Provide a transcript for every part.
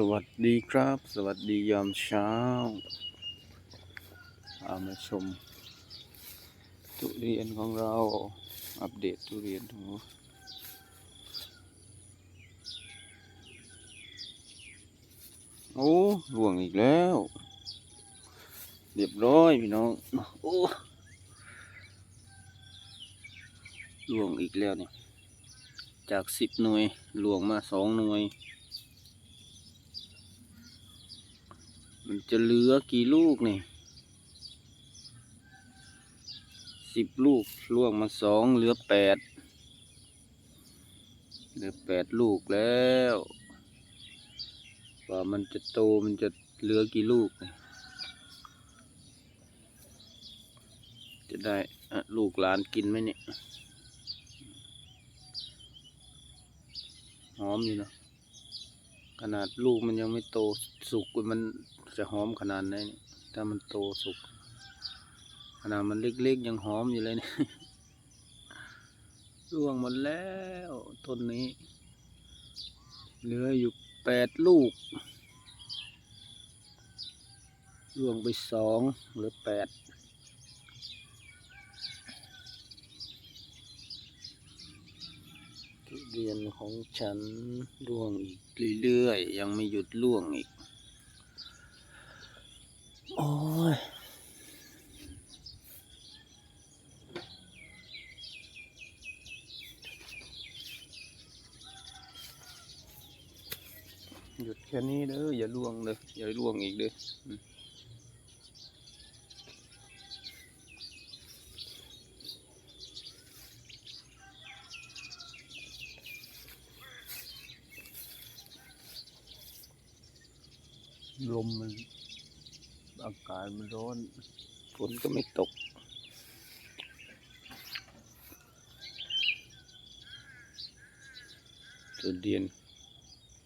สวัสดีครับ สวัสดียามเช้าอามาชม ทุเรียนของเรา อัปเดตทุเรียนทั้งหมดโอ้หลวงอีกแล้ว เรียบร้อยพี่น้อง โอ้หลวงอีกแล้วเนี่ย จากสิบหน่วยหลวงมาสองหน่วย มันจะเหลือกี่ลูกนี่สิบลูกล่วงมาสองเหลือแปดเหลือแปดลูกแล้วว่ามันจะโตมันจะเหลือกี่ลูกนี่จะได้ลูกหลานกินไหมเนี่ยหอมอยู่เนอะ ขนาดลูกมันยังไม่โตสุกมันจะหอมขนาดไหนเนี่ยถ้ามันโตสุก ขนาดมันเล็กๆยังหอมอยู่เลยเนี่ยร่วงหมดแล้วต้นนี้ เหลืออยู่แปดลูก ร่วงไปสองเหลือแปดทุ เรียนของฉันร่วงอีกเรื่อยๆ ยังไม่หยุดร่วงอีก โอ้ยหยุดแค่นี้เด้ออย่าล่วงเลยอย่าล่วงอีกเด้อ ลมมันอากาศมันร้อน ฝนก็ไม่ตกส่วนเดียน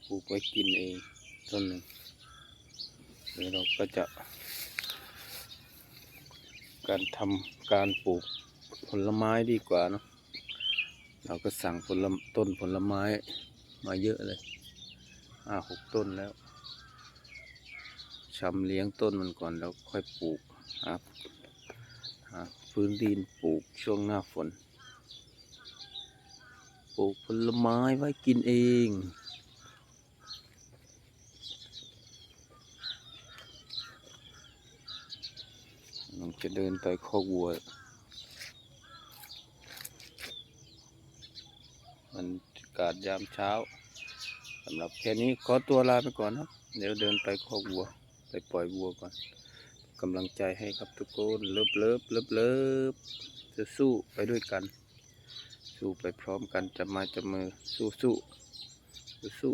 ปลูกไว้กินเองต้นหนึ่งเดี๋ยวเราก็จะ การทำการปลูกผลไม้ดีกว่าเนอะเราก็สั่งผลต้นผลไม้มาเยอะเลยห้าหกต้นแล้ว ชำเลี้ยงต้นมันก่อนแล้วค่อยปลูกครับหาพื้นดินปลูกช่วงหน้าฝน ปลูกผลไม้ไว้กินเองลองจะเดินไปคอกวัว มันกาศยามเช้าสำหรับแค่นี้ขอตัวลาไปก่อนครับเดี๋ยวเดินไปคอกวัว ไปปล่อยวัวก่อนกำลังใจให้ครับทุกคนเลิฟเลิฟเลิฟเลิฟจะสู้ไปด้วยกัน สู้ไปพร้อมกันจะมาจะมือสู้สู้สู้สู้